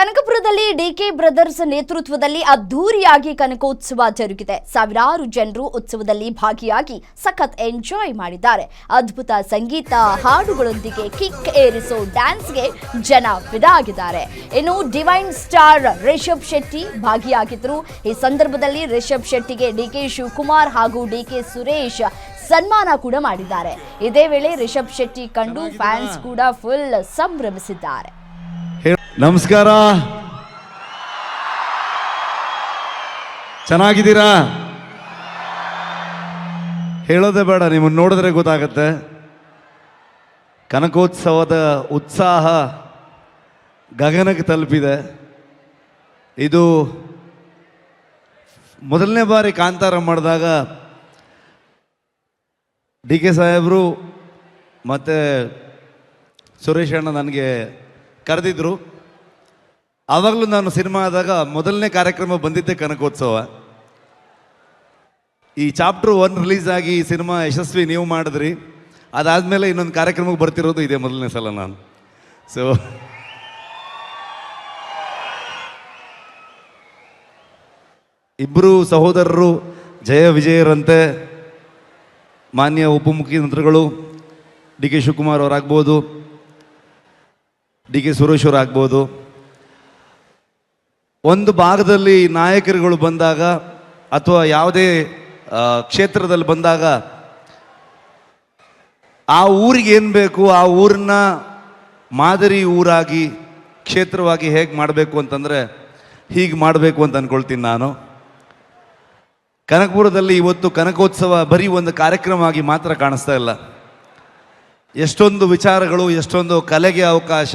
ಕನಕಪುರದಲ್ಲಿ DK brothers ನೇತೃತ್ವದಲ್ಲಿ ಅದ್ದೂರಿಯಾಗಿ ಕನಕೋತ್ಸವ ಜರುಗಿದೆ. ಸಾವಿರಾರು ಜನರು ಉತ್ಸವದಲ್ಲಿ ಭಾಗಿಯಾಗಿ ಸಖತ್ ಎಂಜಾಯ್ ಮಾಡಿದ್ದಾರೆ. ಅದ್ಭುತ ಸಂಗೀತ ಹಾಡುಗಳೊಂದಿಗೆ ಕಿಕ್ ಏರಿಸೋ ಡ್ಯಾನ್ಸ್ಗೆ ಜನ ಫಿದಾ ಆಗಿದ್ದಾರೆ ಇನ್ನು ಡಿವೈನ್ ಸ್ಟಾರ್ ರಿಷಬ್ ಶೆಟ್ಟಿ ಭಾಗಿಯಾಗಿದ್ರು ಈ ಸಂದರ್ಭದಲ್ಲಿ ರಿಷಬ್ ಶೆಟ್ಟಿಗೆ ಡಿಕೆ ಶಿವಕುಮಾರ್ ಹಾಗೂ ಡಿಕೆ ಸುರೇಶ್ ಸನ್ಮಾನ ಕೂಡ ಮಾಡಿದ್ದಾರೆ. ಇದೇ ವೇಳೆ ರಿಷಬ್ ಶೆಟ್ಟಿ ಕಂಡು ಫ್ಯಾನ್ಸ್ ಕೂಡ ಫುಲ್ ಸಂಭ್ರಮಿಸಿದ್ದಾರೆ. ನಮಸ್ಕಾರ. ಚೆನ್ನಾಗಿದ್ದೀರಾ? ಹೇಳೋದೇ ಬೇಡ, ನಿಮ್ಮನ್ನು ನೋಡಿದ್ರೆ ಗೊತ್ತಾಗತ್ತೆ. ಕನಕೋತ್ಸವದ ಉತ್ಸಾಹ ಗಗನಕ್ಕೆ ತಲುಪಿದೆ. ಇದು ಮೊದಲನೇ ಬಾರಿ ಕಾಂತಾರ ಮಾಡಿದಾಗ ಡಿ ಕೆ ಸಾಹೇಬರು ಮತ್ತು ಸುರೇಶ್ ಅಣ್ಣ ನನಗೆ ಕರೆದಿದ್ರು. ಆವಾಗಲೂ ನಾನು ಸಿನಿಮಾ ಆದಾಗ ಮೊದಲನೇ ಕಾರ್ಯಕ್ರಮ ಬಂದಿದ್ದೆ ಕನಕೋತ್ಸವ. ಈ ಚಾಪ್ಟರ್ ಒನ್ ರಿಲೀಸ್ ಆಗಿ ಈ ಸಿನಿಮಾ ಯಶಸ್ವಿ ನೀವು ಮಾಡಿದ್ರಿ. ಅದಾದಮೇಲೆ ಇನ್ನೊಂದು ಕಾರ್ಯಕ್ರಮಕ್ಕೆ ಬರ್ತಿರೋದು ಇದೆ ಮೊದಲನೇ ಸಲ ನಾನು. ಸೊ ಇಬ್ಬರು ಸಹೋದರರು, ಜಯ ವಿಜಯರಂತೆ, ಮಾನ್ಯ ಉಪಮುಖ್ಯಮಂತ್ರಿಗಳು ಡಿ ಕೆ ಶಿವಕುಮಾರ್ ಅವರಾಗ್ಬೋದು, ಡಿ ಕೆ ಸುರೇಶ್ ಅವರಾಗ್ಬೋದು ಒಂದು ಭಾಗದಲ್ಲಿ ನಾಯಕರುಗಳು ಬಂದಾಗ ಅಥವಾ ಯಾವುದೇ ಕ್ಷೇತ್ರದಲ್ಲಿ ಬಂದಾಗ ಆ ಊರಿಗೆ ಏನು ಬೇಕು, ಆ ಊರನ್ನ ಮಾದರಿ ಊರಾಗಿ, ಕ್ಷೇತ್ರವಾಗಿ ಹೇಗೆ ಮಾಡಬೇಕು ಅಂತಂದರೆ ಹೀಗೆ ಮಾಡಬೇಕು ಅಂತ ಅಂದ್ಕೊಳ್ತೀನಿ ನಾನು. ಕನಕಪುರದಲ್ಲಿ ಇವತ್ತು ಕನಕೋತ್ಸವ ಬರೀ ಒಂದು ಕಾರ್ಯಕ್ರಮ ಆಗಿ ಮಾತ್ರ ಕಾಣಿಸ್ತಾ ಇಲ್ಲ. ಎಷ್ಟೊಂದು ವಿಚಾರಗಳು, ಎಷ್ಟೊಂದು ಕಲೆಗೆ ಅವಕಾಶ.